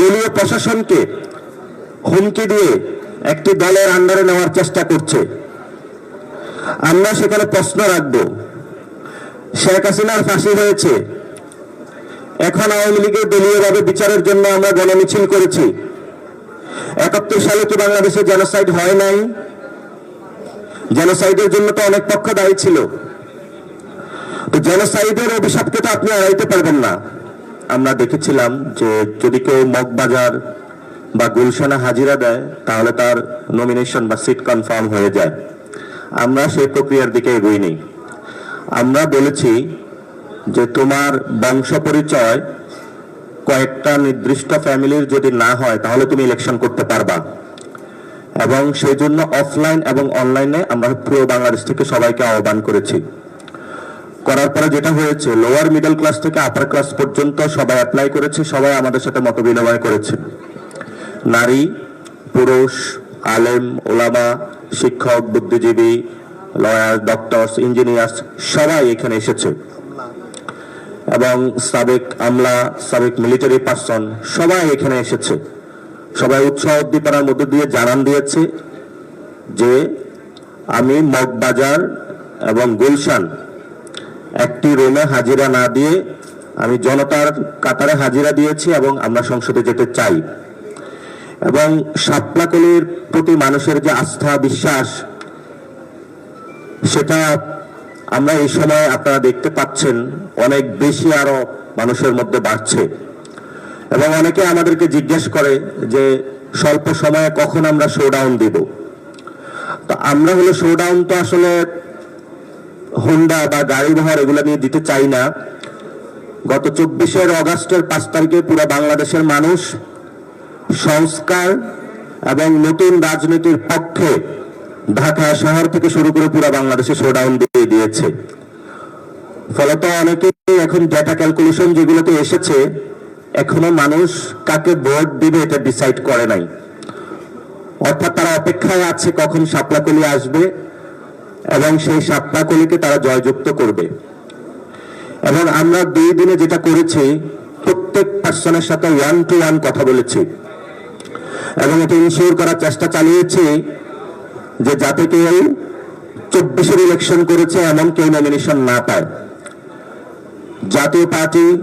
দলীয় প্রশাসনকে হুমকি দিয়ে একটি দলের আন্ডারে নেওয়ার চেষ্টা করছে। আমরা সেখানে প্রশ্ন রাখব, শেখ হাসিনার ফাঁসি হয়েছে। এখন আওয়ামী লীগের দলীয়ভাবে বিচারের জন্য আমরা গণমিছিল করেছি। একাত্তর সালে কি বাংলাদেশে জেনোসাইড হয় নাই? জেনোসাইডের জন্য তো অনেক পক্ষ দায়ী ছিল। তো জেনোসাইডের অভিশাপকে তো আপনি এড়াইতে পারবেন না। আমরা দেখেছিলাম যে যদি কেউ মগবাজার বা গুলশানা হাজিরা দেয়, তাহলে তার নমিনেশন বা সিট কনফার্ম হয়ে যায়। আমরা সেই প্রক্রিয়ার দিকে এগোইনি। আমরা বলেছি যে তোমার বংশ পরিচয় কয়েকটা নির্দিষ্ট ফ্যামিলির যদি না হয়, তাহলে তুমি ইলেকশন করতে পারবা। এবং সেই জন্য অফলাইন এবং অনলাইনে আমরা পুরো বাংলাদেশ থেকে সবাইকে আহ্বান করেছি। করার পরে যেটা হয়েছে লোয়ার মিডল ক্লাস থেকে আপার ক্লাস পর্যন্ত সবাই অ্যাপ্লাই করেছে, সবাই আমাদের সাথে মত বিনিময় করেছে। নারী, পুরুষ, আলেম, ওলামা, শিক্ষক, বুদ্ধিজীবী লয়ার ডক্টরস ইঞ্জিনিয়ার্স সবাই এখানে এসেছে। এবং সাবেক আমলা, সাবেক মিলিটারি পার্সন সবাই এখানে এসেছে। সবাই উৎসাহ উদ্দীপনার মধ্যে দিয়ে জানান দিয়েছে যে, আমি মগবাজার এবং গুলশান একটি রুমে হাজিরা না দিয়ে আমি জনতার কাতারে হাজিরা দিয়েছি এবং আমরা সংসদে যেতে চাই। এবং সাপলাকলির প্রতি মানুষের যে আস্থা, বিশ্বাস, সেটা আমরা এই সময় আপনারা দেখতে পাচ্ছেন, অনেক বেশি আরও মানুষের মধ্যে বাড়ছে। এবং অনেকে আমাদেরকে জিজ্ঞেস করে যে, স্বল্প সময়ে কখন আমরা শোডাউন দিব? তো আমরা হলো শোডাউন তো আসলে হোন্ডা বা গাড়ি ভাড়া এগুলো নিয়ে দিতে চাই না। গত চব্বিশের অগাস্টের পাঁচ তারিখে পুরো বাংলাদেশের মানুষ সংস্কার এবং নতুন রাজনীতির পক্ষে ঢাকা শহর থেকে শুরু করে পুরো বাংলাদেশে শোডাউন দিয়ে দিয়েছে। ফলত অনেকেই এখন ডেটা ক্যালকুলেশন যেগুলোতে এসেছে, এখনও মানুষ কাকে ভোট দিবে এটা ডিসাইড করে নাই। অর্থাৎ তারা অপেক্ষায় আছে কখন সাপলাকলি আসবে এবং সেই সাপলাকলিকে তারা জয়যুক্ত করবে। এবং আমরা দুই দিনে যেটা করেছি, প্রত্যেক পার্সনের সাথে ওয়ান টু ওয়ান কথা বলেছি। এবং এটা ইনশিওর করার চেষ্টা চালিয়েছি যে যাতে কেউ চব্বিশের ইলেকশন করেছে, এমন কেউ নমিনেশন না পায়। জাতীয় পার্টি,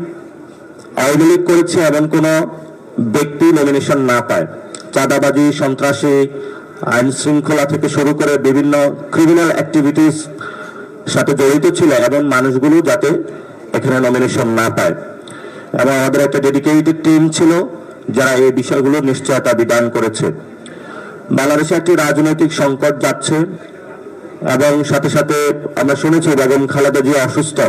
আওয়ামী লীগ করেছে, এমন কোন ব্যক্তি নমিনেশন না পায়। চাঁদাবাজি, সন্ত্রাসী আইন শৃঙ্খলা থেকে শুরু করে বিভিন্ন ক্রিমিনাল অ্যাক্টিভিটিস সাথে জড়িত ছিল এবং মানুষগুলো যাতে এখানে নমিনেশন না পায়। এবং আমাদের একটা ডেডিকেটেড টিম ছিল যারা এই বিষয়গুলো নিশ্চয়তা বিধান করেছে। বাংলাদেশে একটি রাজনৈতিক সংকট যাচ্ছে এবং সাথে সাথে আমরা শুনেছি বেগম খালেদা জিয়া অসুস্থ।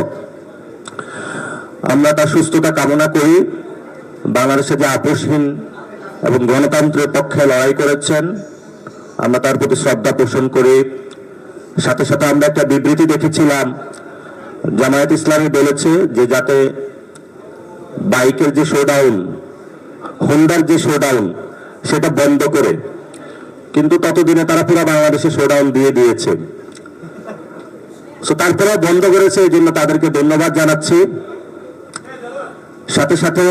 আমরা তার সুস্থতা কামনা করি। বাংলাদেশে যে আপোষহীন এবং গণতন্ত্রের পক্ষে লড়াই করেছেন আমরা তার প্রতি শ্রদ্ধা পোষণ করে, সাথে সাথে আমরা একটা বিবৃতি দেখেছিলাম, জামায়াত ইসলামী বলেছে যে যাতে বাইকের যে শোডাউন হোন্ডার যে শোডাউন সেটা বন্ধ করে। কিন্তু ততদিনে তারা পুরো বাংলাদেশে শোডাউন দিয়ে দিয়েছে। So তারপরে বন্ধ করেছে, এই জন্য তাদেরকে ধন্যবাদ জানাচ্ছি। সাথে সাথে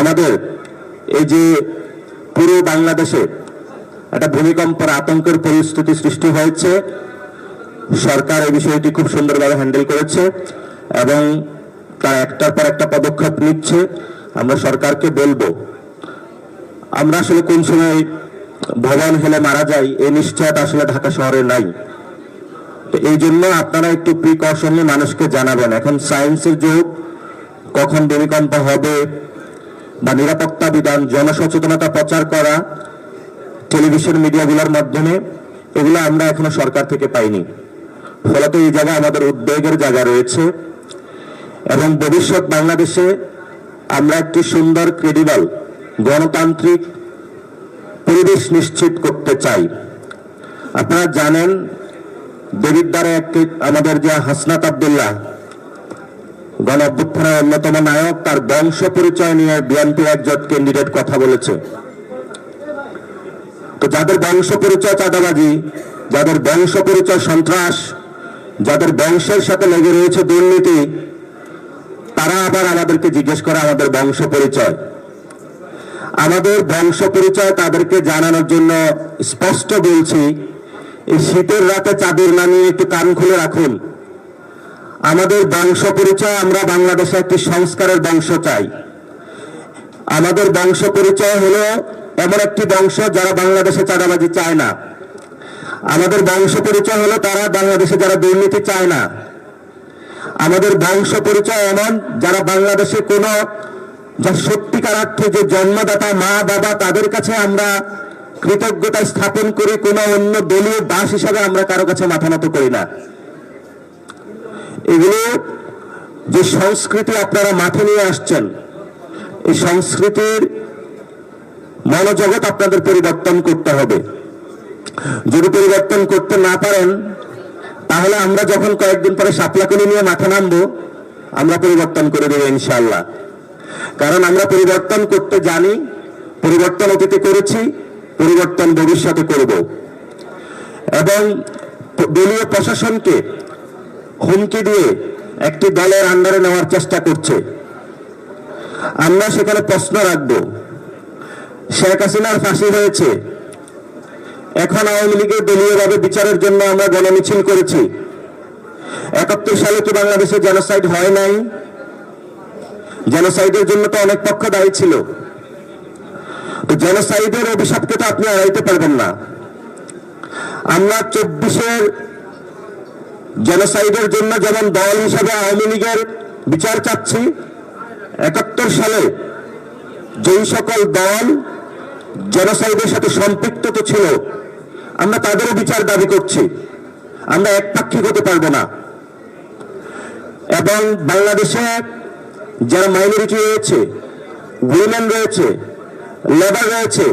আমাদের এই যে পুরো বাংলাদেশে একটা ভূমিকম্পের আতঙ্কের পরিস্থিতি সৃষ্টি হয়েছে। সরকার এই বিষয়টি খুব সুন্দরভাবে হ্যান্ডেল করেছে এবং তার একটার পর একটা পদক্ষেপ নিচ্ছে। আমরা সরকারকে বলব, আমরা আসলে কোন সময় ভবন হেলে মারা যাই এই নিশ্চয়তা আসলে ঢাকা শহরে নাই। তো এই জন্য আপনারা একটু প্রিকশনে মানুষকে জানাবেন। এখন সায়েন্সের যুগ, কখন ভূমিকম্প হবে বা নিরাপত্তা বিধান, জনসচেতনতা প্রচার করা টেলিভিশন মিডিয়াগুলোর মাধ্যমে এগুলো আমরা এখনও সরকার থেকে পাইনি। ফলত এই জায়গায় আমাদের উদ্বেগের জায়গা রয়েছে এবং ভবিষ্যৎ বাংলাদেশে আমরা একটি সুন্দর ক্রেডিবল গণতান্ত্রিক পরিবেশ নিশ্চিত করতে চাই। আপনারা জানেন দেবিদ্বারে একটি আমাদের যে হাসনাত আবদুল্লাহ, গণ অভ্যুত্থানের অন্যতম নায়ক, তার বংশ পরিচয় নিয়ে বিএনপি একজন ক্যান্ডিডেট কথা বলেছে। তো যাদের বংশ পরিচয় চাঁদাবাজি, যাদের বংশ পরিচয় সন্ত্রাস, যাদের বংশের সাথে লেগে রয়েছে দুর্নীতি, তারা আবার আমাদেরকে জিজ্ঞেস করে আমাদের বংশ পরিচয়। আমাদের বংশ পরিচয় তাদেরকে জানানোর জন্য স্পষ্ট বলছি, এই শীতের রাতে চাদর নামিয়ে একটু কান খুলে রাখুন। আমাদের বংশ পরিচয় আমরা বাংলাদেশে একটি সংস্কারের বংশ চাই। আমাদের বংশ পরিচয় হলো এমন একটি বংশ যারা বাংলাদেশে চাঁদাবাজি চায় না। আমাদের বংশ পরিচয় হলো তারা বাংলাদেশে যারা দুর্নীতি চায় না। আমাদের বংশ পরিচয় এমন যারা বাংলাদেশে কোনো যা সত্যিকার অর্থে যে জন্মদাতা মা, বাবা, তাদের কাছে আমরা কৃতজ্ঞতা স্থাপন করি, কোনো অন্য দলীয় দাস হিসাবে আমরা কারও কাছে মাথা নত করি না। এগুলো যে সংস্কৃতি আপনারা মাঠে নিয়ে আসছেন, এই সংস্কৃতির মনোজগৎ আপনাদের পরিবর্তন করতে হবে। যদি পরিবর্তন করতে না পারেন, তাহলে আমরা যখন কয়েকদিন পরে সাপলাকুনি নিয়ে মাথা নামবো, আমরা পরিবর্তন করে দেবো ইনশাল্লাহ কারণ আমরা পরিবর্তন করতে জানি, পরিবর্তন অতীতে করেছি, পরিবর্তন ভবিষ্যতে করব। এবং দলীয় প্রশাসনকে হুমকি দিয়ে একটি দলের আন্ডারে নেওয়ার চেষ্টা করছে। আমরা সেখানে প্রশ্ন রাখব। শেখ হাসিনার ফাঁসি হয়েছে। এখন আওয়ামী লীগের দলীয়ভাবে বিচারের জন্য আমরা গণমিছিল করেছি। একাত্তর সালে কি বাংলাদেশে জেনোসাইড হয় নাই? জেনোসাইডের জন্য তো অনেক পক্ষ দায়ী ছিল। তো জেনোসাইডের অভিশাপকে তো আপনি এড়াইতে পারবেন না। আমরা চব্বিশের জেনোসাইডের জন্য যেমন দল হিসাবে আওয়ামী লীগের বিচার চাচ্ছি, একাত্তর সালে যেই সকল দল জেনোসাইডের সাথে সম্পৃক্ত তো ছিল। আমরা তাদেরও বিচার দাবি করছি। আমরা একপাক্ষিক হতে পারব না। এবং বাংলাদেশে যারা মাইনরিটি রয়েছে উইমেন রয়েছে লেবার রয়েছে,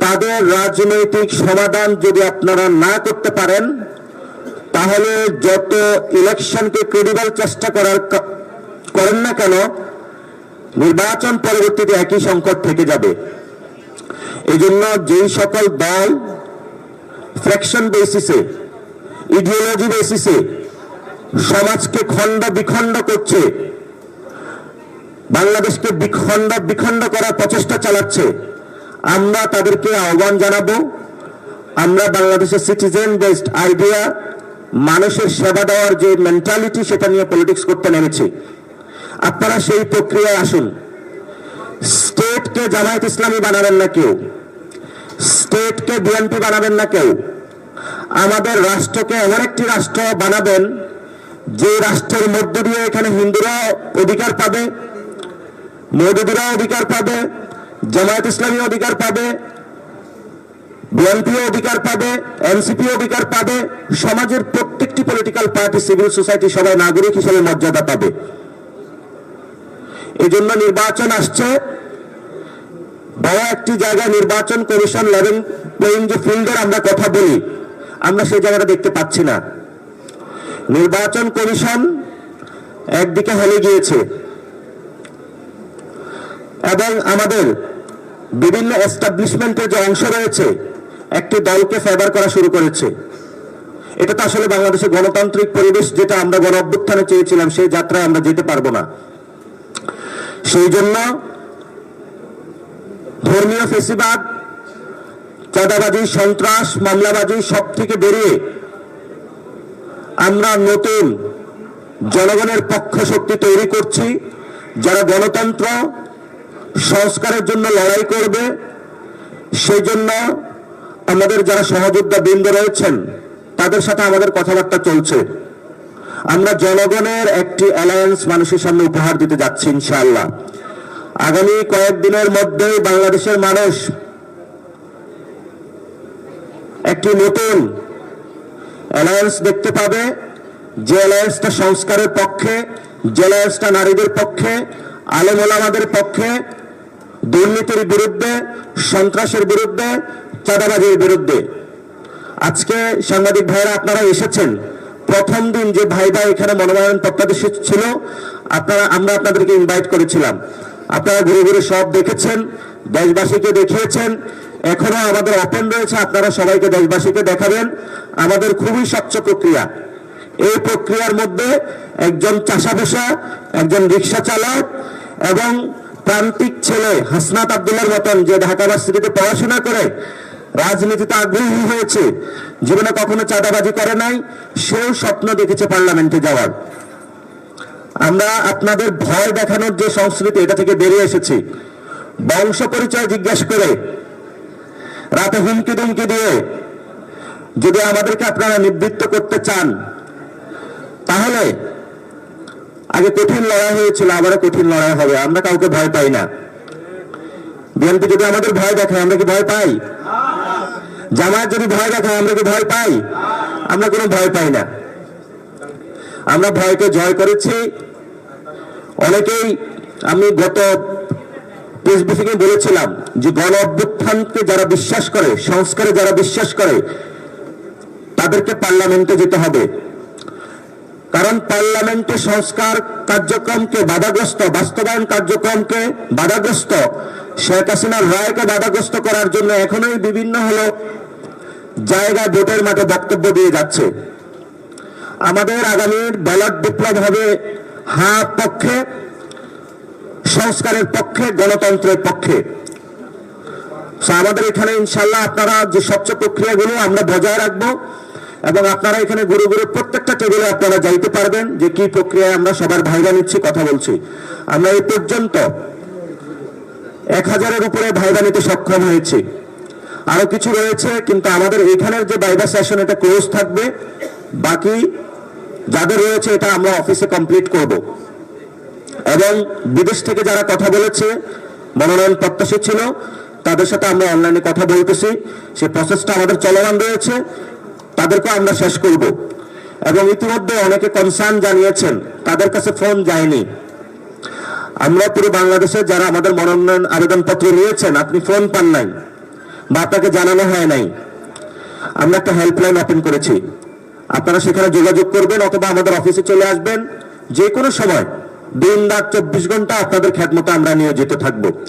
তাদের রাজনৈতিক সমাধান যদি আপনারা না করতে পারেন, তাহলে যত ইলেকশনকে ক্রেডিবল চেষ্টা করার করেন না কেন, নির্বাচন পরবর্তীতে একই সংকট থেকে যাবে। এই জন্য যেই সকল দল ফ্র্যাকশন বেসিসে ইডিওলজি বেসিসে সমাজকে খণ্ড বিখণ্ড করছে, বাংলাদেশকে বিখণ্ড বিখণ্ড করার প্রচেষ্টা চালাচ্ছে, আমরা তাদেরকে আহ্বান জানাব, আমরা বাংলাদেশের সিটিজেন বেসড আইডিয়া মানুষের সেবা দেওয়ার যে মেন্টালিটি সেটা নিয়ে পলিটিক্স করতে নেমেছি। আপনারা সেই প্রক্রিয়ায় আসুন। স্টেটকে জামায়াত ইসলামী বানাবেন না কেউ? স্টেটকে বিএনপি বানাবেন না কেউ? আমাদের রাষ্ট্রকে এমন একটি রাষ্ট্র বানাবেন, যে রাষ্ট্রের মধ্য দিয়ে এখানে হিন্দুরা অধিকার পাবে মৌদুদিরা অধিকার পাবে, জামায়াত ইসলামী অধিকার পাবে বিএনপি অধিকার পাবে এনসিপি অধিকার পাবে, সমাজের প্রত্যেকটি পলিটিক্যাল পার্টি সিভিল সোসাইটি সবাই নাগরিক হিসেবে মর্যাদা পাবে। এই জন্য নির্বাচন আসছে। বড় একটি জায়গায় নির্বাচন কমিশন লেভেল প্লেইং যে ফিল্ডের আমরা কথা বলি, আমরা সেই জায়গাটা দেখতে পাচ্ছি না। নির্বাচন কমিশন একদিকে হেলে গিয়েছে এবং আমাদের বিভিন্ন এস্টাবলিশমেন্টের যে অংশ রয়েছে, একটি দলকে ফেভার করা শুরু করেছে। এটা তো আসলে বাংলাদেশের গণতান্ত্রিক পরিবেশ যেটা আমরা গণ অভ্যুত্থানে চেয়েছিলাম, সেই যাত্রায় আমরা যেতে পারব না। সেই জন্য ধর্মীয় ফেসিবাদ, চাঁদাবাজি, সন্ত্রাস, মামলাবাজি সব থেকে বেরিয়ে আমরা নতুন জনগণের পক্ষ শক্তি তৈরি করছি, যারা গণতন্ত্র সংস্কারের জন্য লড়াই করবে। সেই জন্য আমাদের যারা সহযোদ্ধা বৃন্দ রয়েছেন, তাদের সাথে আমাদের কথাবার্তা চলছে। আমরা জনগণের একটি অ্যালায়েন্স মানুষের সামনে উপহার দিতে যাচ্ছি, ইনশাআল্লাহ। আগামী কয়েকদিনের মধ্যেই বাংলাদেশের মানুষ একটি নতুন অ্যালায়েন্স দেখতে পাবে। যে অ্যালায়েন্সটা সংস্কারের পক্ষে, যে অ্যালায়েন্সটা নারীদের পক্ষে আলেম ওলামাদের পক্ষে, দুর্নীতির বিরুদ্ধে, সন্ত্রাসের বিরুদ্ধে, চাঁদাবাজির বিরুদ্ধে। আজকে সাংবাদিক ভাইরা, আপনারা এসেছেন। প্রথম দিন যে ভাই ভাই এখানে মনোনয়ন প্রত্যাদেশ ছিল, আপনারা, আমরা আপনাদেরকে ইনভাইট করেছিলাম। আপনারা ঘুরে ঘুরে সব দেখেছেন, দেশবাসীকে দেখিয়েছেন। এখনও আমাদের ওপেন রয়েছে, আপনারা সবাইকে দেশবাসীকে দেখাবেন। আমাদের খুবই স্বচ্ছ প্রক্রিয়া। এই প্রক্রিয়ার মধ্যে একজন চাষাভেষা একজন রিক্সা চালক এবং প্রান্তিক ছেলে হাসনাত আব্দুল্লার মতন যে ঢাকা ভার্সিটিতে পড়াশোনা করে রাজনীতিতে আগ্রহী হয়েছে, জীবনে কখনো চাঁদাবাজি করে নাই, সেও স্বপ্ন দেখেছে পার্লামেন্টে যাওয়ার। আমরা আপনাদের ভয় দেখানোর যে সংস্কৃতি, এটা থেকে বেরিয়ে এসেছি। বংশ পরিচয় জিজ্ঞাসা করে, রাতে হুমকি দুমকি দিয়ে যদি আমাদেরকে আপনারা নিবৃত্ত করতে চান, তাহলে আগে কঠিন লড়াই হয়েছিল, আবারও কঠিন লড়াই হবে। আমরা কাউকে ভয় পাই না। বিএনপি যদি আমাদের ভয় দেখায়, আমরা কি ভয় পাই? জামায়াত যদি ভয় দেখায়, আমরা কি ভয় পাই? আমরা কোনো ভয় পাই না। আমরা ভয়কে জয় করেছি। অনেকেই আমি গত ব্রিফিংয়ে বলেছিলাম যে গণ অভ্যুত্থানকে যারা বিশ্বাস করে, সংস্কারে যারা বিশ্বাস করে, তাদেরকে পার্লামেন্টে যেতে হবে। কারণ পার্লামেন্টে সংস্কার কার্যক্রমকে বাধাগ্রস্ত, বাস্তবায়ন কার্যক্রমকে বাধাগ্রস্ত, শেখ হাসিনার রায়কে বাধাগ্রস্ত করার জন্য এখনোই বিভিন্ন হলো জায়গা ভোটের মাঠে বক্তব্য দিয়ে যাচ্ছে। আমাদের আগামীর ব্যালট বিপ্লব হবে হা পক্ষে, সংস্কারের পক্ষে, গণতন্ত্রের পক্ষে। আমাদের এখানে ইনশাল্লাহ আপনারা যে স্বচ্ছ প্রক্রিয়াগুলো আমরা বজায় রাখব এবং আপনারা এখানে গুরু গুরু প্রত্যেকটা টেবিলে আপনারা যাইতে পারবেন যে কি প্রক্রিয়ায় আমরা সবার ভাইরা নিচ্ছি, কথা বলছি। আমরা এই পর্যন্ত এক হাজারের উপরে ভাইরা নিতে সক্ষম হয়েছি। আরও কিছু রয়েছে, কিন্তু আমাদের এখানের যে ভাইবা সেশন, এটা ক্লোজ থাকবে। বাকি যাদের রয়েছে, এটা আমরা অফিসে কমপ্লিট করব। এবং বিদেশ থেকে যারা কথা বলেছে, মনোনয়ন প্রত্যাশী ছিল, তাদের সাথে আমরা অনলাইনে কথা বলতেছি। সে প্রসেসটা আমাদের চলমান রয়েছে, তাদেরকে আমরা শেষ করব। এবং ইতিমধ্যে অনেকে কনসার্ন জানিয়েছেন, তাদের কাছে ফোন যায়নি। আমরা পুরো বাংলাদেশে যারা আমাদের মনোনয়ন আবেদনপত্র নিয়েছেন, আপনি ফোন পান নাই। বা আপনাকে জানানো হয় নাই। আমরা একটা হেল্পলাইন ওপেন করেছি। আপনারা সেখানে যোগাযোগ করবেন অথবা আমাদের অফিসে চলে আসবেন। যে কোনো সময়, দিন রাত চব্বিশ ঘণ্টা আপনাদের খ্যাতমতো আমরা নিয়োজিত থাকব।